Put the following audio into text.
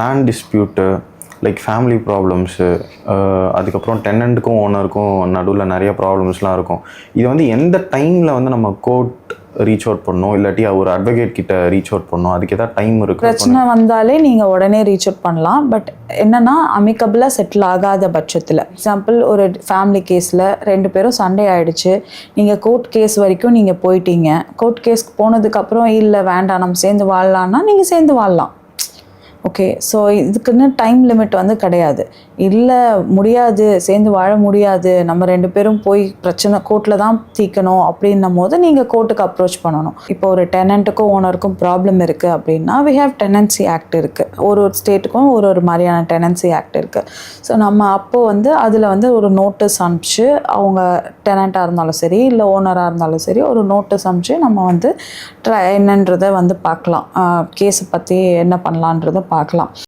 Land dispute like family problems அதுக்கப்புறம் டென்னண்ட்டுக்கும் ஓனருக்கும் நடுவில் நிறைய ப்ராப்ளம்ஸ்லாம் இருக்கும். இது வந்து எந்த டைமில் வந்து நம்ம கோர்ட் ரீச் அவுட் பண்ணணும்? இல்லாட்டி ஒரு அட்வொகேட் கிட்ட ரீச் அவுட் பண்ணணும்? அதுக்கு ஏதாவது டைம் இருக்கு? பிரச்சனை வந்தாலே நீங்கள் உடனே ரீச் அவுட் பண்ணலாம். பட் என்னன்னா அமிக்கபிளாக செட்டில் ஆகாத பட்சத்தில். எக்ஸாம்பிள் ஒரு ஃபேமிலி கேஸில் ரெண்டு பேரும் சண்டே ஆயிடுச்சு. நீங்கள் கோர்ட் கேஸ் வரைக்கும் நீங்கள் போயிட்டீங்க. கோர்ட் கேஸ்க்கு போனதுக்கப்புறம் இல்லை வேண்டாம். நம்ம சேர்ந்து வாழலான்னா நீங்கள் சேர்ந்து வாழலாம். ஓகே ஸோ இதுக்குன்னு டைம் லிமிட் வந்து கிடையாது. இல்லை முடியாது சேர்ந்து வாழ முடியாது நம்ம ரெண்டு பேரும் போய் பிரச்சனை கோர்ட்டில் தான் தீர்க்கணும் அப்படின்னும் போது நீங்கள் கோர்ட்டுக்கு அப்ரோச் பண்ணணும். இப்போ ஒரு டெனண்ட்டுக்கும் ஓனருக்கும் ப்ராப்ளம் இருக்குது அப்படின்னா வி ஹேவ் டெனன்சி ஆக்ட் இருக்குது ஒரு ஒரு ஸ்டேட்டுக்கும் ஒரு ஒரு மாதிரியான டெனன்சி ஆக்ட் இருக்குது ஸோ நம்ம அப்போது வந்து அதில் வந்து ஒரு நோட்டீஸ் அனுப்பிச்சு அவங்க டெனண்ட்டாக இருந்தாலும் சரி இல்லை ஓனராக இருந்தாலும் சரி ஒரு நோட்டீஸ் அனுப்பிச்சு நம்ம வந்து ட்ரை என்னன்றதை வந்து பார்க்கலாம். கேஸை பற்றி என்ன பண்ணலான்றதை பார்க்கலாம்.